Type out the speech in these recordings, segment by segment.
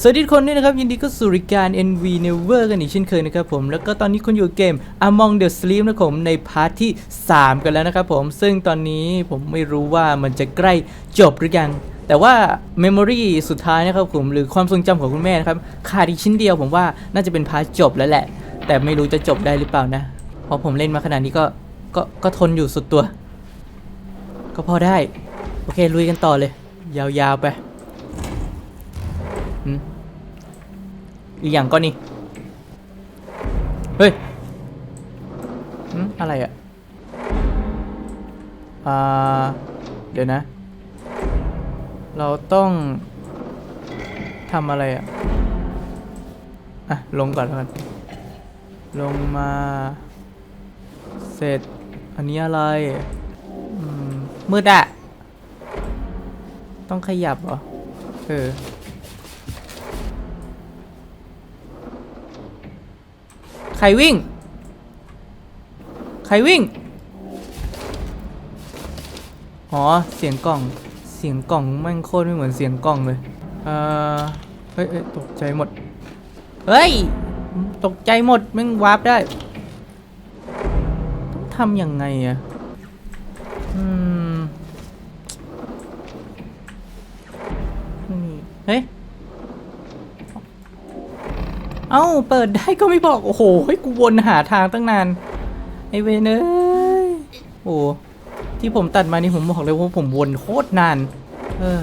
สวัสดีทุกคนด้วยนะครับ ยินดีก็สู่รายการ NV Never กันอีกเช่นเคยนะครับผม แล้วก็ตอนนี้คุณอยู่เกม Among the Sleep นะครับผมในพาร์ทที่ 3 กันแล้วนะครับผม ซึ่งตอนนี้ผมไม่รู้ว่ามันจะใกล้จบหรือยัง แต่ว่า Memory สุดท้ายนะครับผมหรือความทรงจำของคุณแม่นะครับขาดอีกชิ้นเดียวผมว่าน่าจะเป็นพาร์ทจบแล้วแหละ แต่ไม่รู้จะจบได้หรือเปล่านะเพราะผมเล่นมาขนาดนี้ก็ก็ก็ทนอยู่สุดตัว ก็พอได้ โอเคลุยกันต่อเลย ยาวๆไปอืม อีกอย่างก็นี่ เฮ้ยอะไรอะอ่า เดี๋ยวนะ เราต้องทำอะไรอะอะ ลงก่อนแล้วกัน ลงมา เสร็จ อันนี้อะไรอืมมืดอะต้องขยับเหรอ เออ ใครวิ่ง ใครวิ่ง อ๋อ เสียงกล่อง เสียงกล่องแม่งโคตรไม่เหมือนเสียงกล่องเลย เอ่อเฮ้ยเอ้ยตกใจหมด เฮ้ย ตกใจหมดแม่งวาร์ปได้ ต้องทำยังไงอะอืมนี่เฮ้ย เอ้า เปิดได้ก็ไม่บอก โอ้โหเฮ้ยกูวนหาทางตั้งนาน ไอเวนเอ้ยโอ้ที่ผมตัดมานี่ผมบอกเลยว่าผมวนโคตรนาน เออ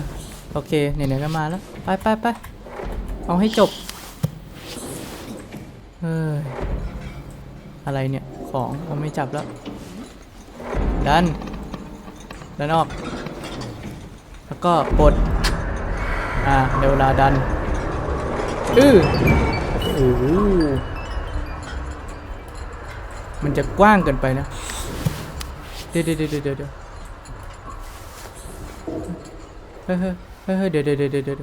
โอเคไหนๆก็มาแล้ว ไปไปไปเอาให้จบเฮ้ยอะไรเนี่ย ของเอาไม่จับแล้ว ดัน ดันออก แล้วก็กด อ่าเดี๋ยวเวลาดัน อือ โอ้มันจะกว้างเกินไปนะ เดี๋ยวเดี๋ยวเดี๋ยวเดี๋ยวเดี๋ยวเฮ้ยเฮ้ยเดี๋ยวเดี๋ยวเดี๋ยวเดี๋ยว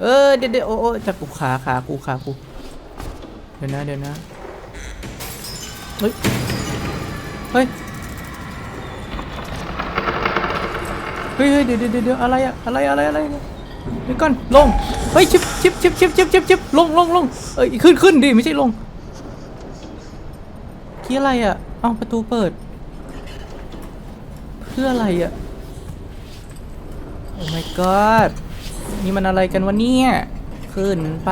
เออเดี๋ยวเดี๋ยวโอ้โอ้จะกูขาขากูขากูเดี๋ยวนะเดี๋ยวนะเฮ้ยเฮ้ยเฮ้ยเดี๋ยวเดี๋ยวเดี๋ยวอะไรอะอะไรอะไรอะไร เนี่ยเดี๋ยวก่อนลงเฮ้ยชิบชิบชิบชิบชิบชิบชิบลงลงลงเอ้ยขึ้นขึ้นดิไม่ใช่ลงที่อะไรอะเอ้าประตูเปิด เพื่ออะไรอะโอ้ my god นี่มันอะไรกันวะเนี่ย ขึ้นไป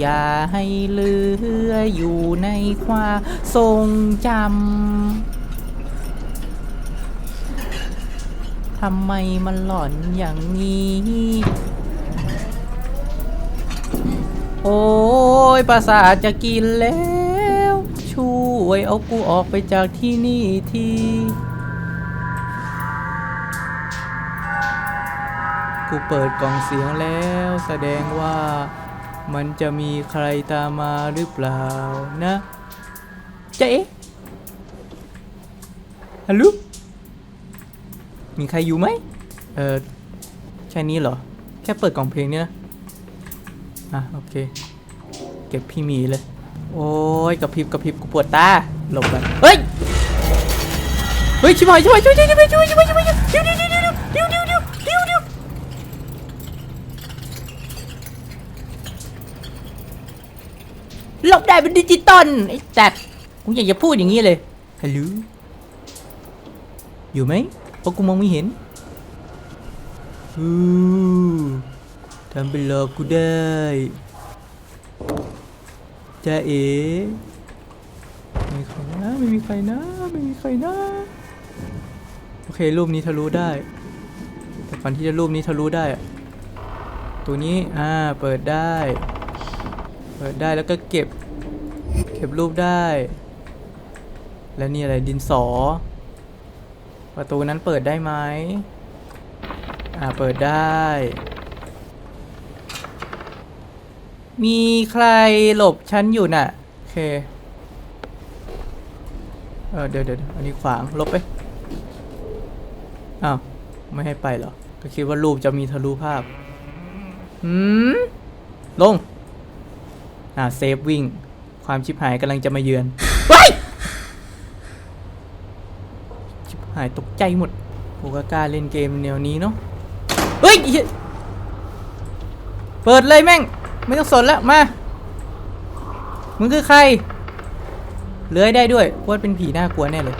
อย่าให้เลืออยู่ในความทรงจำ ทำไมมันหลอนอย่างนี้ โอ้ยประสาทจะกินแล้ว ช่วยเอากูออกไปจากที่นี่ทีกูเปิดกล่องเสียงแล้ว แสดงว่ามันจะมีใครตามมาหรือเปล่านะเจ๊ะฮัลโหล มีใครอยู่ไหมเออแค่นี้เหรอ แค่เปิดกล่องเพลงเนี่ยนะ อะ โอเค เก็บพี่มีเลย โอ้ยกระพริบกระพริบกูปวดตา หลบไปเฮ้ย เฮ้ย ชิบหายชิบหายช่วยช่วยช่วยช่วยช่วยช่วยช่วยเดี๋ยวเดี๋ยวเดี๋ยวเดี๋ยวเดี๋ยวเดี๋ยวเดี๋ยวเดี๋ยวเดี๋ยวหลบได้เป็นดิจิตอลไอ้จัดกูอยากจะพูดอย่างนี้เลยฮัลโหลอยู่ไหม เพราะกูมองไม่เห็นอือทำเป็นหลอกกูได้จ้าเอ๋ไม่มีใครนะไม่มีใครนะไม่มีใครนะโอเครูปนี้ทะลุได้ แต่ก่อนที่จะรูปนี้ทะลุได้อะตัวนี้อ่าเปิดได้ เปิดได้แล้วก็เก็บ เก็บรูปได้ แล้วนี่อะไรดินสอ ประตูนั้นเปิดได้ไหมอ่า เปิดได้ มีใครหลบฉันอยู่น่ะ โอเค เออเดี๋ยวเดี๋ยวเดี๋ยวอันนี้ขวาง ลบไป อ้าว ไม่ให้ไปเหรอ ก็คิดว่ารูปจะมีทะลุภาพหืม ลง อ่า เซฟวิ่ง ความชิบหายกำลังจะมาเยือนเฮ้ย ชิบ หายตกใจหมดกูก็กล้าเล่นเกมแนวนี้เนาะเฮ้ยเปิดเลยแม่ง ไม่ต้องสนแล้วมา มึงคือใคร เลื้อยได้ด้วยว่าเป็นผีน่ากลัวแน่เลย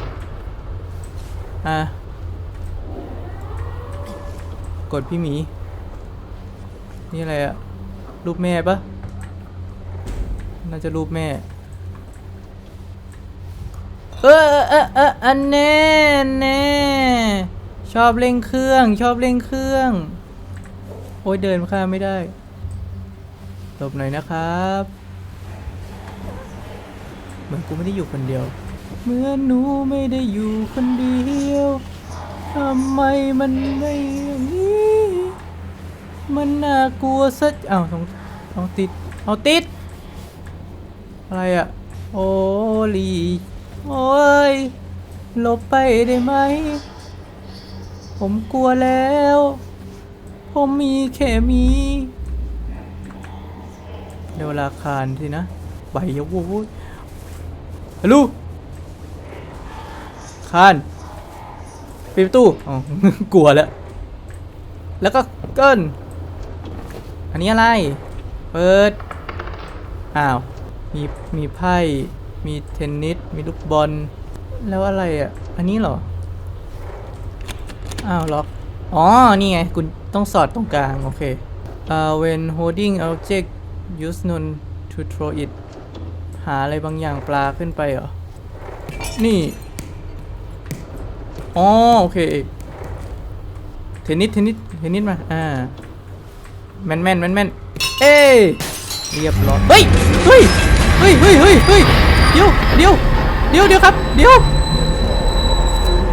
อะกดพี่หมี นี่อะไรอะรูปแม่ปะน่าจะรูปแม่ เออเออเอออันแน่แน่ชอบเล่งเครื่อง ชอบเล่งเครื่อง โอ้ยเดินข้ามไม่ได้หลบหน่อยนะครับ เหมือนกูไม่ได้อยู่คนเดียว เหมือนหนูไม่ได้อยู่คนเดียวทำไมมันไม่อย่างนี้ มันน่ากลัวสักอ้าวต้องต้องติด เอาติด อะไรอะโอลี โอ้ยหลบไปได้ไหม ผมกลัวแล้ว ผมมีแค่มีเดี๋ยวเวลาคานสินะไปยะโว้ยฮัลโหลคานปิดประตูอ๋อกลัวแล้ว แล้วก็เกินอันนี้อะไร เปิด อ้าว มี มีไพ่ มีเทนนิส มีลูกบอล แล้วอะไรอะ อันนี้เหรอ อ้าวล็อก อ๋อ นี่ไง คุณต้องสอดตรงกลาง โอเค uh, when holding object use none to throw it หาอะไรบางอย่างปลาขึ้นไปเหรอ นี่ อ๋อ โอเค เทนนิส เทนนิส เทนนิสมา อ่า แมนแมนแมนแมนเอ้ยเรียบร้อย เฮ้ย เฮ้ย เฮ้ย เฮ้ย เฮ้ย เดี๋ยวเดี๋ยวเดี๋ยวเดี๋ยวครับเดี๋ยว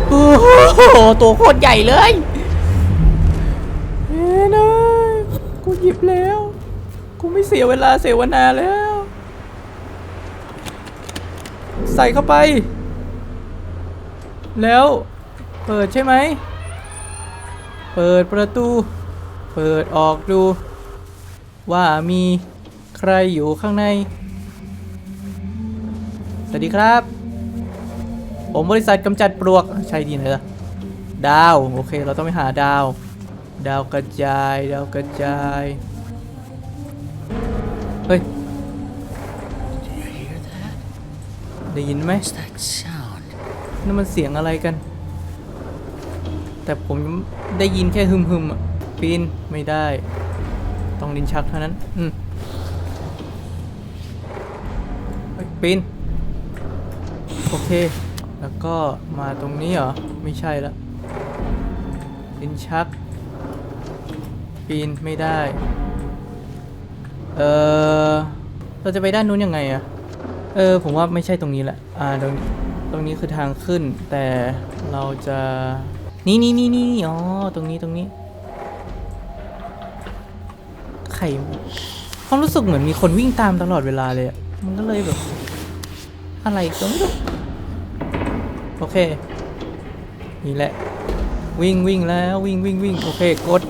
โอ้โหตัวโคตรใหญ่เลยเฮ้ยนะกูหยิบแล้ว กูไม่เสียเวลาเสียวนาแล้ว ใส่เข้าไป แล้วเปิดใช่ไหม เปิดประตู เปิดออกดู ว่ามีใครอยู่ข้างใน สวัสดีครับ ผมบริษัทกำจัดปลวก ใช่ดีนะล่ะดาว โอเค เราต้องไปหาดาว ดาวกระจาย ดาวกระจาย เฮ้ย ได้ยินไหมนั่นมันเสียงอะไรกัน แต่ผมได้ยินแค่ฮึมฮึมๆอะปีนไม่ได้ ต้องลินชักเท่านั้น อืมเฮ้ยปีน โอเค แล้วก็มาตรงนี้เหรอ ไม่ใช่ละลิ้นชัก ปีนไม่ได้ เออเราจะไปด้านนู้นยังไงอะเออ ผมว่าไม่ใช่ตรงนี้แหละ อ่า ตรงตรงนี้คือทางขึ้น แต่เราจะ นี่นี่นี่นี่อ๋อ ตรงนี้ตรงนี้ ไข่ความรู้สึกเหมือนมีคนวิ่งตามตลอดเวลาเลยอะมันก็เลยแบบ อะไรก็ไม่รู้ โอเค นี่แหละ วิ่งวิ่งแล้ววิ่งวิ่งวิ่งโอเคกด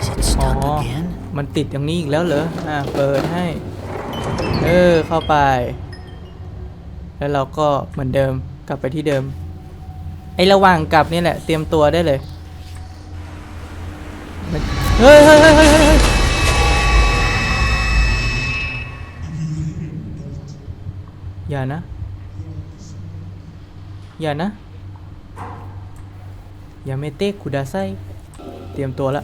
Is it อ๋อ stuck again? มันติดอย่างนี้อีกแล้วเหรออ่าเปิดให้ เออเข้าไป แล้วเราก็เหมือนเดิมกลับไปที่เดิม ไอระหว่างกลับนี่แหละ เตรียมตัวได้เลยมันเฮ้ยเฮ้ยเฮ้ยเฮ้ยเฮ้ยเฮ้ยอย่านะ อย่านะ อย่าเมเตะคุดาไซเตรียมตัวละ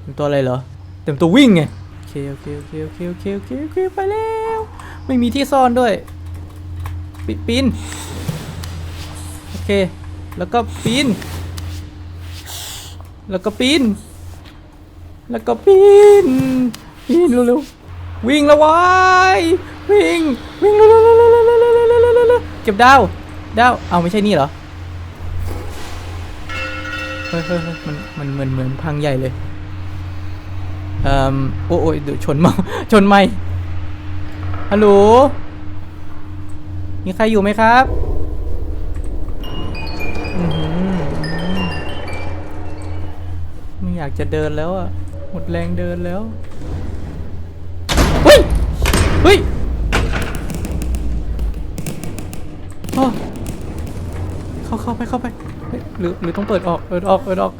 เตรียมตัวอะไรเหรอ เตรียมตัววิ่งไงโอเคโอเคโอเคโอเคโอเคโอเคโอเคไปแล้ว ไม่มีที่ซ่อนด้วย ปิดปีนโอเค แล้วก็ปีน แล้วก็ปีน แล้วก็ปีน ปีนเร็วๆวิ่งล้ววายวิ่ง วิ่งเร็วๆๆๆๆๆๆเก็บดาว ดาวเอาไม่ใช่นี่เหรอเฮ้ยเฮ้ยเฮ้ยมันมันเหมือนเหมือนพังใหญ่เลยเอ่อโอ้โอ้ยเดี๋ยวชนมาชนไม่ฮัลโหล มีใครอยู่ไหมครับอื้อหือไม่อยากจะเดินแล้วอะ หมดแรงเดินแล้วเฮ้ยเฮ้ยอ้ เข้าเข้าไปเข้าไปเฮ้ยหรือหรือต้องเปิดออกเปิดออกเปิดออก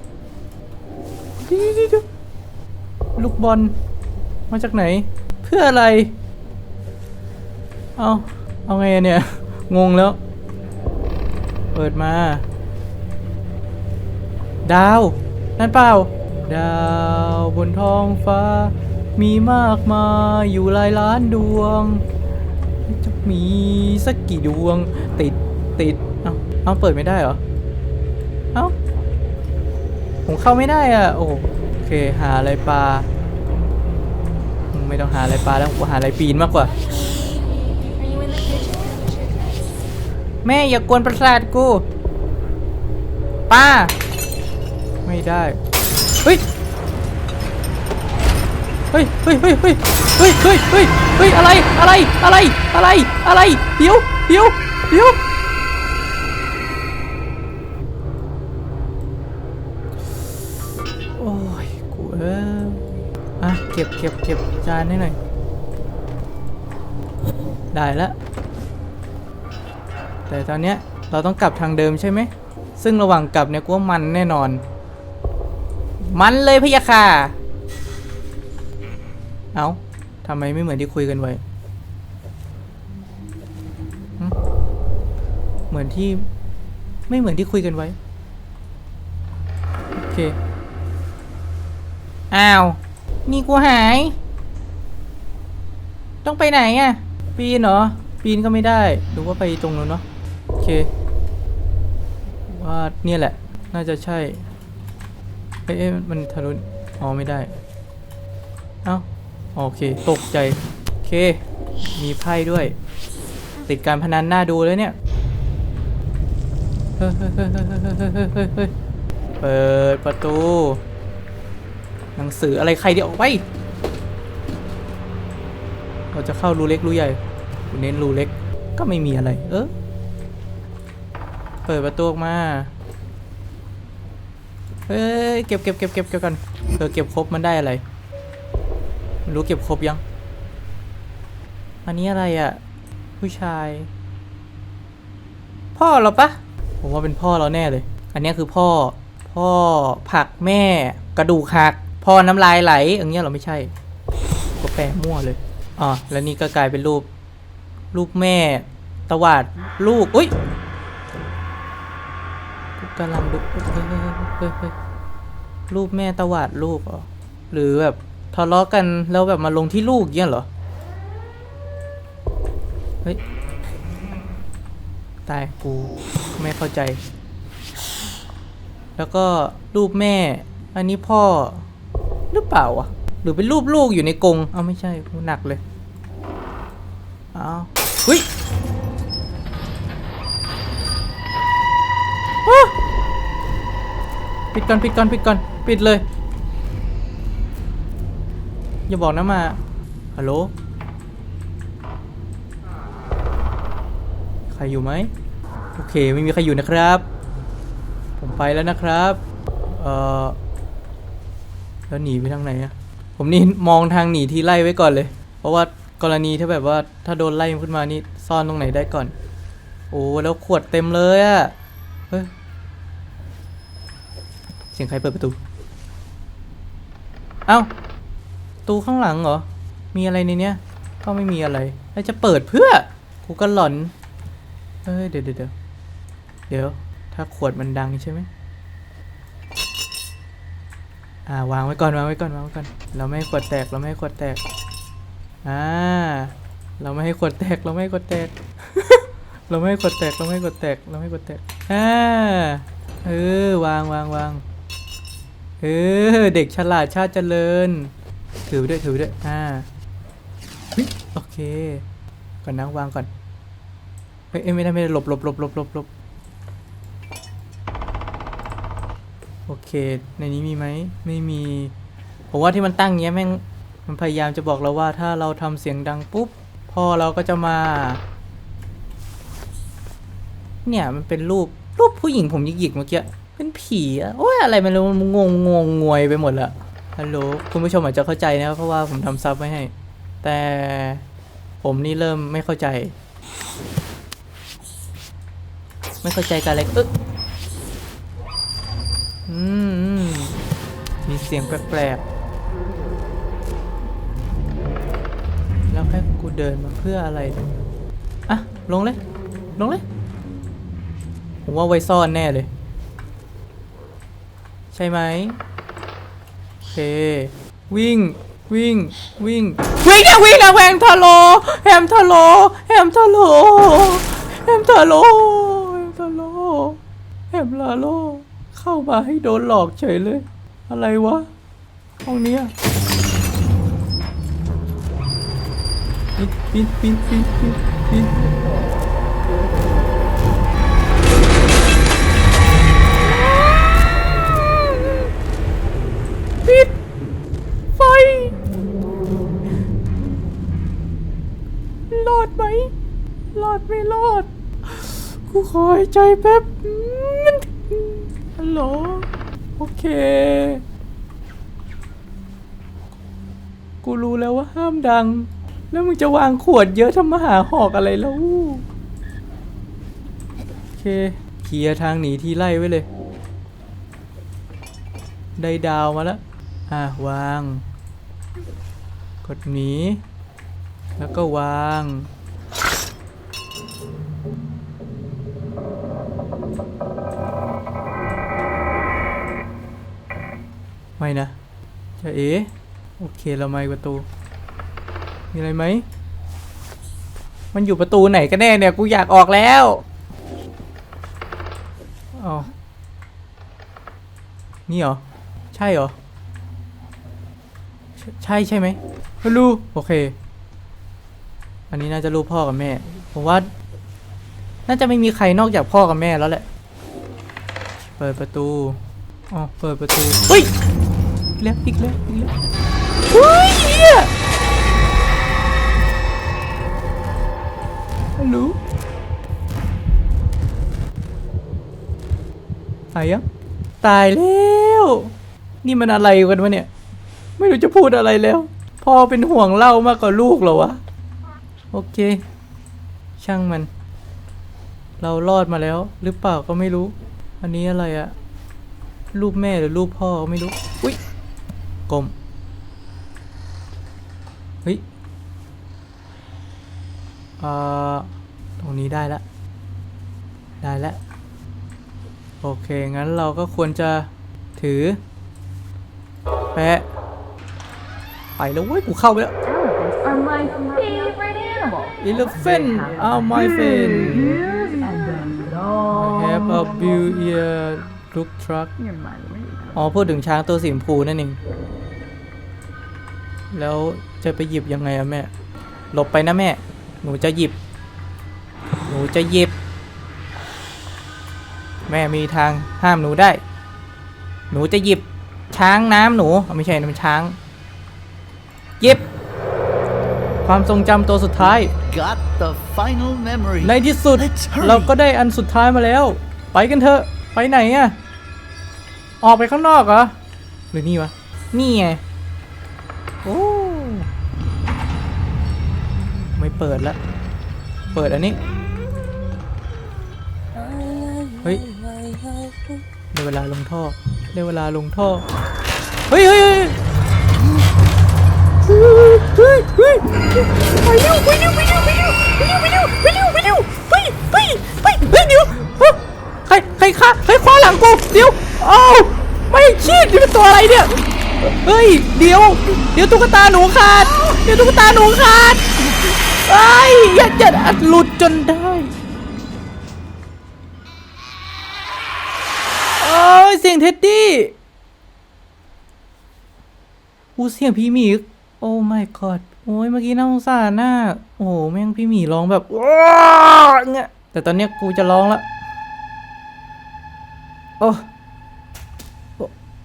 ดีดีดูลูกบอลมาจากไหน เพื่ออะไร เอาเอาไงเนี่ย งงแล้ว เปิดมา ดาว นั่นเปล่า ดาวบนท้องฟ้า มีมากมายอยู่หลายล้านดวงจะมีสักกี่ดวงติด เอาเปิดไม่ได้เหรอ เอ้า ผมเข้าไม่ได้อะ โอ้โอเค หาอะไรปลา ไม่ต้องหาอะไรปลาแล้วกูหาอะไรปีนมากกว่า แม่อย่ากวนประสาทกู ป้า ไม่ได้ เฮ้ย เฮ้ย เฮ้ย เฮ้ย เฮ้ย เฮ้ย เฮ้ย เฮ้ยเฮ้ยอะไร อะไร อะไร อะไร อะไร เดี๋ยว เดี๋ยว เดี๋ยว เอออะเก็บเก็บเก็บจานให้หน่อย ได้แล้วแต่ตอนเนี้ยเราต้องกลับทางเดิมใช่ไหม ซึ่งระหว่างกลับเนี่ยกูว่ามันแน่นอน มันเลยพะยะค่ะ เอาทำไมไม่เหมือนที่คุยกันไว้เหมือนที่ไม่เหมือนที่คุยกันไว้ โอเค อ้าว นี่กูหาย ต้องไปไหนอะ่ะ ปีนเหรอ ปีนก็ไม่ได้ดูว่าไปตรงนู้นเนาะ โอเค ว่าเนี่ยแหละ น่าจะใช่ เอ๊ะมันทะลุอ๋อไม่ได้ เอ้า โอเค ตกใจ โอเค มีไพ่ด้วย ติดการพนันหน้าดูเลยเนี่ย เฮ้ยเฮ้ยเฮ้ยเฮ้ยเฮ้ยเปิดประตู หนังสืออะไรใครเดี๋ยวออกไป เราจะเข้ารูเล็กรูใหญ่กูเน้นรูเล็กก็ไม่มีอะไร เออ เปิดประตูออกมา เฮ้ย เก็บเก็บเก็บเก็บเก็บกันเออเก็บครบมันได้อะไรไม่รู้เก็บครบยัง อันนี้อะไรอะ่ะ ผู้ชาย พ่อเราปะผมว่าเป็นพ่อเราแน่เลย อันนี้คือพ่อ พ่อผักแม่ กระดูกหัก พอน้ำลายไหลอย่างเงี้ยเราไม่ใช่ ก็แปลมั่วเลยอ๋อแล้วนี่ก็กลายเป็นรูป รูปแม่ ตวาดลูกอุ้ยกำลังดูเฮ้ยเฮ้ยเฮ้ยเฮ้ยรูปแม่ตวาดลูกเหรอหรือแบบทะเลาะกันแล้วแบบมาลงที่ลูกเงี้ยเหรอเฮ้ยตายกูไม่เข้าใจ แล้วก็รูปแม่ อันนี้พ่อ หรือเปล่าวะหรือเป็นรูปลูกอยู่ในกรงเอาไม่ใช่กูหนักเลยเอาเฮ้ยปิดก่อนปิดก่อนปิดก่อนปิดเลย อย่าบอกนะมาฮัลโหลใครอยู่ไหมโอเคไม่มีใครอยู่นะครับ ผมไปแล้วนะครับ เอ่อ แล้วหนีไปทางไหนอะผมนี่มองทางหนีที่ไล่ไว้ก่อนเลย เพราะว่ากรณีถ้าแบบว่าถ้าโดนไล่ขึ้นมานี่ซ่อนตรงไหนได้ก่อน โอ้แล้วขวดเต็มเลยอะเฮ้ยเสียงใครเปิดประตู เอ้าประตูข้างหลังเหรอ มีอะไรในเนี้ย ก็ไม่มีอะไร แล้วจะเปิดเพื่อ กูก็หลอนเฮ้ยเดี๋ยวเดี๋ยวเดี๋ยว ถ้าขวดมันดังใช่ไหม อ่าวางไว้ก่อนวางไว้ก่อนวางไว้ก่อน เราไม่ให้ขวดแตกเราไม่ให้ขวดแตก อ่า เราไม่ให้ขวดแตกเราไม่ให้ขวดแตก เราไม่ให้ขวดแตกเราไม่ให้ขวดแตกเราไม่ให้ขวดแตก อ่า เออวางวางวางเออเด็กฉลาดชาติเจริญ ถือด้วยถือด้วย อ่าโอเค ก่อนนะวางก่อน เฮ้ยเอ้ยไม่ได้ไม่ได้หลบหลบหลบหลบหลบ โอเค ในนี้มีไหมไม่มี ผมว่าที่มันตั้งเงี้ยแม่งมันพยายามจะบอกเราว่าถ้าเราทำเสียงดังปุ๊บพ่อเราก็จะมา เนี่ยมันเป็นรูปรูปผู้หญิงผมหยิกๆเมื่อกี้เป็นผีอะโอ้ยอะไรมันงงงงงวยไปหมดละฮัลโหลคุณผู้ชมอาจจะเข้าใจนะเพราะว่าผมทำซับไว้ให้ แต่ผมนี่เริ่มไม่เข้าใจ ไม่เข้าใจกันอะไรเอ๊ะ อืมมีเสียงแปลกๆ แล้วให้กูเดินมาเพื่ออะไร อะ ลงเลย ลงเลย ผมว่าไว้ซ่อนแน่เลย ใช่ไหมโอเค วิ่ง วิ่ง วิ่ง วิ่งนะวิ่งนะแฮมทะโล แฮมทะโล แฮมทะโล แฮมทะโล แฮมทะโล แฮมลาโล เข้ามาให้โดนหลอกเฉยเลย อะไรวะ ห้องเนี้ยปินปินปินปินปินปินปิดไฟรอดไหมรอดไม่รอด กูขอหายใจแป๊บ โหล โอเค กูรู้แล้วว่าห้ามดัง แล้วมึงจะวางขวดเยอะทำมาหาหอกอะไรแล้ว โอเค เคลียร์ทางหนีที่ไล่ไว้เลย ได้ดาวมาแล้ว อะ วาง กดหนี แล้วก็วาง นะจะเอ๋โอเคเราไม่ประตู มีอะไรไหม มันอยู่ประตูไหนกันแน่เนี่ยกูอยากออกแล้วอ๋อนี่เหรอ ใช่เหรอ ใช่ใช่ไหมไม่รู้โอเค อันนี้น่าจะรูปพ่อกับแม่ ผมว่า น่าจะไม่มีใครนอกจากพ่อกับแม่แล้วแหละ เปิดประตู อ๋อ เปิดประตูเฮ้ย กแล้วอีกแล้วอีกแล้วเฮ้ยเหี้ยฮัลโหลตายยังตายแล้ว นี่มันอะไรกันวะเนี่ย ไม่รู้จะพูดอะไรแล้ว พ่อเป็นห่วงเล่ามากกว่าลูกเหรอวะ โอเค ช่างมัน เรารอดมาแล้ว หรือเปล่าก็ไม่รู้ อันนี้อะไรอะรูปแม่หรือรูปพ่อก็ไม่รู้ อุ้ย กลมเฮ้ยเอ่อตรงนี้ได้ละ ได้แล้ว โอเค งั้นเราก็ควรจะถือ แปะ ไปแล้วเว้ย กูเข้าไปแล้ว Elephants are my favorite animal. Elephant are my friend Ears and a long have a blue ear look truck You're my lady. อ๋อพูดถึงช้างตัวสีชมพูนั่นเองแล้วจะไปหยิบยังไงอะแม่ หลบไปนะแม่ หนูจะหยิบ หนูจะหยิบ แม่มีทางห้ามหนูได้ หนูจะหยิบช้างน้ำหนูอ๋อไม่ใช่นะมันช้าง หยิบ ความทรงจำตัวสุดท้าย Got the final memory. ในที่สุด Let's hurry เราก็ได้อันสุดท้ายมาแล้ว ไปกันเถอะ ไปไหนอะ ออกไปข้างนอกเหรอ หรือนี่วะ นี่ไง โอ้ ไม่เปิดละ เปิดอันนี้ เฮ้ยได้เวลาลงท่อได้เวลาลงท่อ เฮ้ยเฮ้ยเฮ้ยเฮ้ยเฮ้ยไปเร็วไปเร็วไปเร็วไปเร็วไปเร็วไปเร็วไปเร็วไปไปไปไปเดี๋ยวใครใครฆ่าใครคว้าหลังกูเดี๋ยว เอ้ไม่ชีดนี่เป็นตัวอะไรเนี่ย เฮ้ย เดี๋ยว เดี๋ยวตุ๊กตาหนูขาด เดี๋ยวตุ๊กตาหนูขาดไอ้ยอย่าอย่าอัดหลุดจนได้โอ้ยเสียงเท็ดดี้อูเสียงพี่หมีโอ้ my god โอ้ยเมื่อกี้น่าสงสารน่ะโอ้โหแม่งพี่หมีร้องแบบว้าวเงี้ยแต่ตอนเนี้ยกูจะร้องละโอ้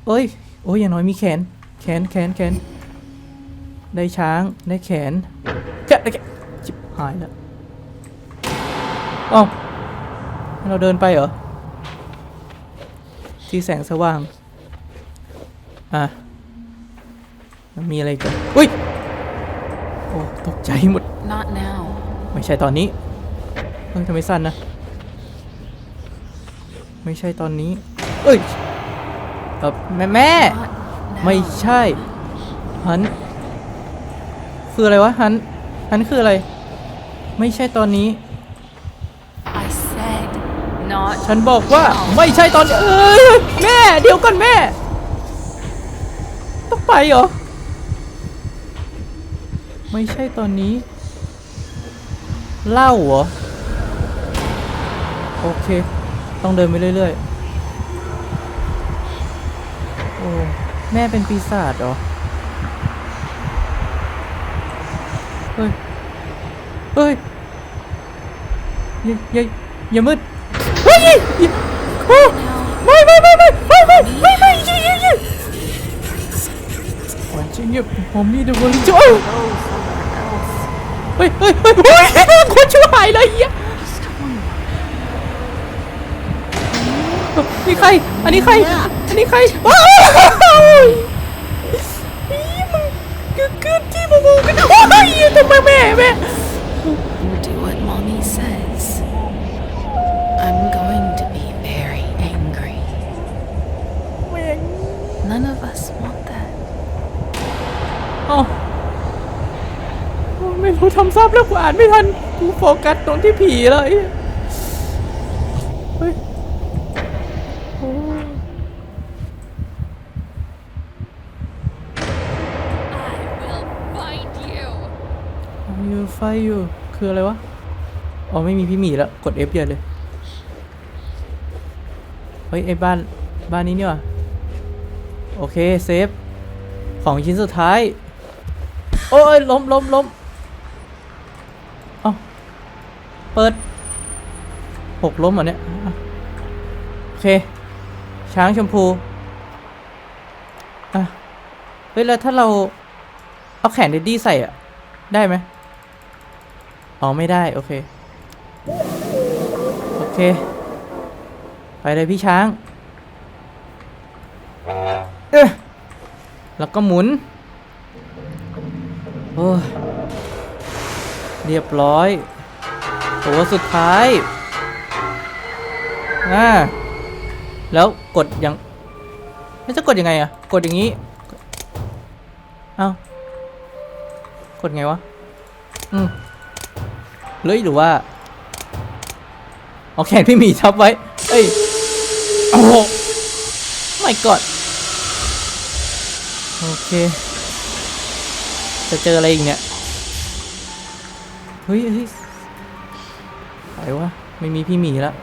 เอ้ย โอ้ยอย่างน้อยมีแขน แขน แขน แขน ได้ช้าง ได้แขนแกะได้แกะจิบหายแล้วเอ้าให้เราเดินไปเหรอ ที่แสงสว่าง อะ มันมีอะไรกันอุ้ย โอ้ตกใจหมด Not now. ไม่ใช่ตอนนี้เพิ่งทำไมสั้นนะ ไม่ใช่ตอนนี้ เอ้ยเออแม่แม่ Not now. ไม่ใช่ ฮัน คืออะไรวะ ฮันอันนคืออะไร ไม่ใช่ตอนนี้ I said not. ฉันบอกว่าไม่ใช่ตอนเอ้ยแม่ เดี๋ยวก่อนแม่ ต้องไปเหรอ ไม่ใช่ตอนนี้ เล่าเหรอ โอเค ต้องเดินไปเรื่อยๆ โอ้ แม่เป็นปีศาจเหรอ เฮ้ย เฮ้ยอย่าอย่าอย่ามืด เฮ้ยโอ้ไม่ไม่ไม่ไม่ไม่ไม่ไม่ไม่ยิงยิงยิงวันจริงเนี่ยผมมีแต่บริจาคเฮ้ยเฮ้ยเฮ้ยเฮ้ยคนชั่วหายเลยเหี้ยนี่ใคร อันนี้ใคร อันนี้ใคร นี่มึงกึกกึกที่มาบูกันโอ้ยทำไมแม่แม่ Do what mommy says. I'm going to be very angry. แม่ง None of us want that. เอ้าไม่รู้ทำซับแล้วกูอ่านไม่ทัน กูโฟกัสตรงที่ผีเลยเฮ้ยโอ้ ยูไฟยูคืออะไรวะ อ๋อไม่มีพี่หมีแล้ว กด F เดียวเลย เฮ้ยไอ้บ้านบ้านนี้เนี่ว่ะโอเคเซฟของชิ้นสุดท้าย โอ้ยล้มล้มล้มเอาเปิดหกล้มเหรอเนี่ย โอเค ช้างชมพู อะ เฮ้ย แล้วถ้าเรา เอาแขนเดดดี้ใส่อะ ได้ไหม อ๋อไม่ได้ โอเค โอเค ไปเลยพี่ช้าง เอ๊ะแล้วก็หมุน โอ้เรียบร้อยตัวสุดท้ายอ่าแล้วกดยังแล้วจะกดยังไงอะกดอย่างนี้ เอ้ากดไงวะ อืม เลยหรือว่าเอาแขนพี่หมีทับไว้ เอ้ย โอ้โหไม่กอดโอเค จะเจออะไรอีกเนี่ย เฮ้ยเฮ้ยไหนวะ ไม่มีพี่หมีแล้ว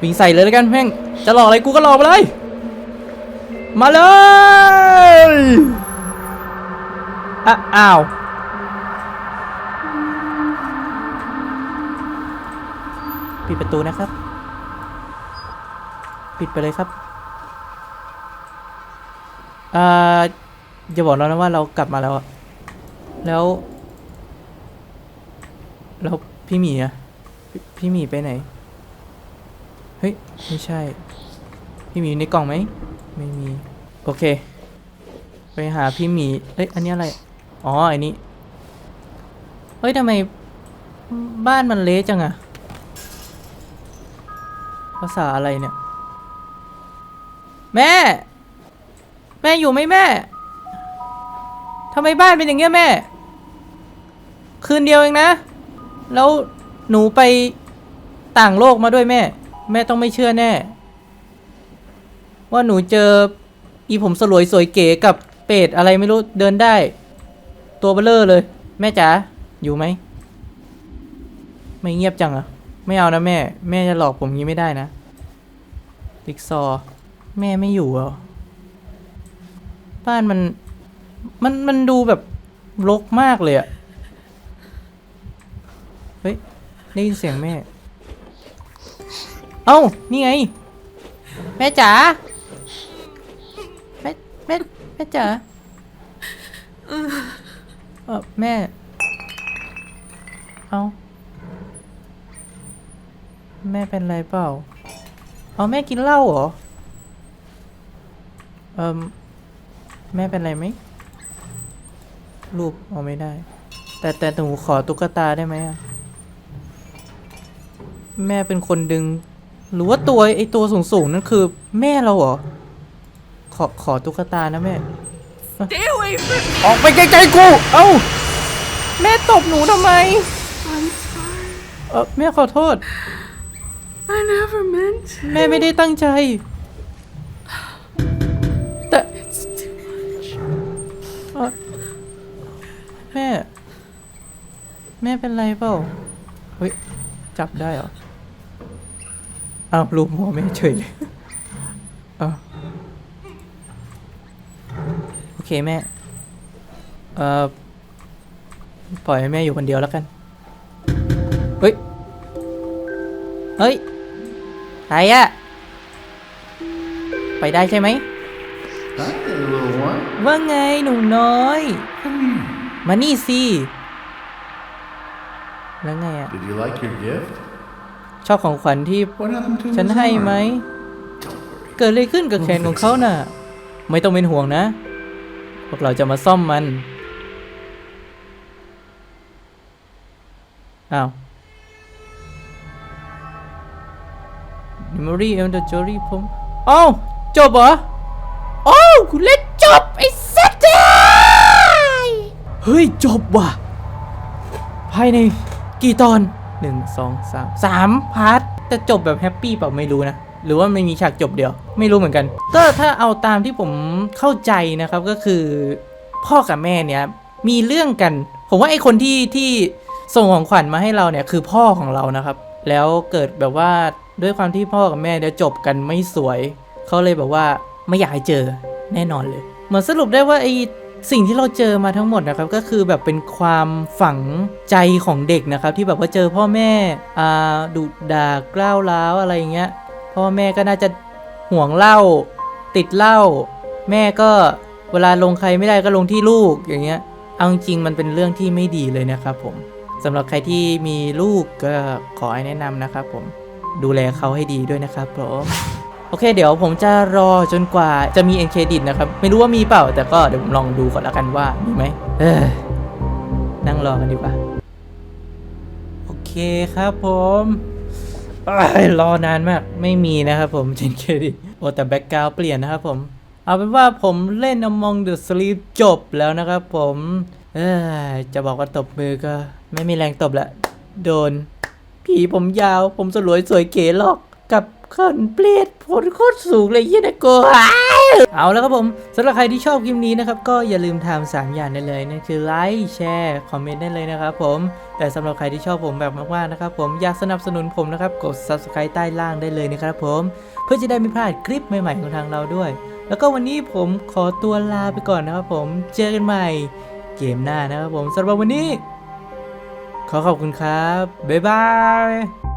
วิ่งใส่เลยแล้วกันแม่ง จะหลอกอะไรกูก็หลอกมาเลย มาเลยอ้าว ปิดประตูนะครับ ปิดไปเลยครับอ่าอย่าบอกเรานะว่าเรากลับมาแล้ว แล้ว แล้วพี่หมีอะพพี่หมีไปไหน เฮ้ย ไม่ใช่ พี่หมีอยู่ในกล่องไหม ไม่มี โอเค ไปหาพี่หมี เอ้ย อันนี้อะไร อ๋อ อันนี้ เฮ้ยทำไม บ้านมันเละจังอะ ภาษาอะไรเนี่ย แม่ แม่อยู่ไหมแม่ทำไมบ้านเป็นอย่างเงี้ยแม่ คืนเดียวเองนะ แล้วหนูไปต่างโลกมาด้วยแม่ แม่ต้องไม่เชื่อแน่ ว่าหนูเจออีผมสลวยสวยเก๋กับเป็ดอะไรไม่รู้เดินได้ ตัวเบลเลอร์เลย แม่จ๋าอยู่ไหม ไม่เงียบจังอะ ไม่เอานะแม่ แม่จะหลอกผมงี้ไม่ได้นะติ๊กซอ แม่ไม่อยู่เหรอบ้านมัน มัน มันดูแบบรกมากเลยอะเฮ้ย ได้ยินเสียงแม่ เอ้า นี่ไง แม่จ๋า แม่ แม่ แม่จ๋าเออแม่ เอ้า แม่เป็นไรเปล่าเอาแม่กินเหล้าเหรอ เอิมแม่เป็นไรไหมรูปเอาไม่ได้ แต่แต่หนูขอตุ๊กตาได้ไหมอะแม่เป็นคนดึง หรือว่าตัวไอตัวสูงสูงๆนั่นคือ แม่เราเหรอ ขอขอตุ๊กตานะแม่ Stay away from ออกไปไกลๆกู เอ้า แม่ตบหนูทำไม I'm sorry. เออแม่ขอโทษ I never meant. แม่ไม่ได้ตั้งใจ แต่ It's too much. เอ่อแม่ แม่เป็นไรเปล่า เฮ้ย จับได้เหรอ อ้าวลูกหัวแม่เฉยเลยอ้าวโอเคแม่ เอ่อ ปล่อยให้แม่อยู่คนเดียวแล้วกัน เฮ้ย เฮ้ย ใครอะไปได้ใช่ไหม Hi there, little one. ว่าไงหนูน้อย มานี่สิ แล้วไงอะ Did you like your gift? ชอบของขวัญที่ What happened to ฉัน his ให้ arm? ไหม Don't worry. เกิดอะไรขึ้นกับแขนของเขาน่ะ ไม่ต้องเป็นห่วงนะ พวกเราจะมาซ่อมมัน อ้าว Memory and the Jury ผมอ้าวจบเหรออ้าวคุณเล่นจบ ไอ้สัตว์เอ้เฮ้ย จบว่ะ ภายในกี่ตอนหนึ่งสองสามสามพาร์ทแต่จบแบบแฮปปี้เปล่าไม่รู้นะ หรือว่าไม่มีฉากจบเดียว ไม่รู้เหมือนกัน ก็ถ้าเอาตามที่ผมเข้าใจนะครับก็คือพ่อกับแม่เนี่ยมีเรื่องกัน ผมว่าไอ้คนที่ที่ส่งของขวัญมาให้เราเนี่ยคือพ่อของเรานะครับ แล้วเกิดแบบว่า ด้วยความที่พ่อกับแม่เนี่ยจบกันไม่สวย เขาเลยแบบว่าไม่อยากให้เจอแน่นอนเลยเหมือนสรุปได้ว่าไอ้สิ่งที่เราเจอมาทั้งหมดนะครับก็คือแบบเป็นความฝังใจของเด็กนะครับ ที่แบบว่าเจอพ่อแม่อ่าดุด่ากล้าวร้าวอะไรอย่างเงี้ยพ่อแม่ก็น่าจะห่วงเหล้าติดเหล้าแม่ก็เวลาลงใครไม่ได้ก็ลงที่ลูกอย่างเงี้ยเอาจริงมันเป็นเรื่องที่ไม่ดีเลยนะครับผมสำหรับใครที่มีลูกก็ขอให้แนะนำนะครับผม ดูแลเขาให้ดีด้วยนะครับผมโอเค เดี๋ยวผมจะรอจนกว่าจะมีเอ็นเครดิตนะครับ ไม่รู้ว่ามีเปล่า แต่ก็เดี๋ยวผมลองดูก่อนล้วกันว่ามีไหมเออนั่งรอกันดีกว่าโอเคครับผมอรอนานมากไม่มีนะครับผมเจนเครดิตโอ้แต่แบ็กกราวเปลี่ยนนะครับผม เอาเป็นว่าผมเล่น Among the Sleep จบแล้วนะครับผม เออจะบอกว่าตบมือก็ไม่มีแรงตบละ โดน ผีผมยาว ผมสลวยสวยเก๋หรอกกับคนเปลียดผลโคตรสูงเลยยี่นะโกเอาแล้วครับผมสำหรับใครที่ชอบคลิปนี้นะครับ ก็อย่าลืมทำสามอย่างได้เลยนั่นคือไลค์แชร์คอมเมนต์ได้เลยนะครับผมแต่สำหรับใครที่ชอบผมแบบมากๆนะครับผมอยากสนับสนุนผมนะครับ กด subscribe ใต้ล่างได้เลยนะครับผมเพื่อจะได้ไม่พลาดคลิปใหม่ๆของทางเราด้วย แล้วก็วันนี้ผมขอตัวลาไปก่อนนะครับผมเจอกันใหม่เกมหน้านะครับผมสำหรับวันนี้ ขอขอบคุณครับ บ๊ายบาย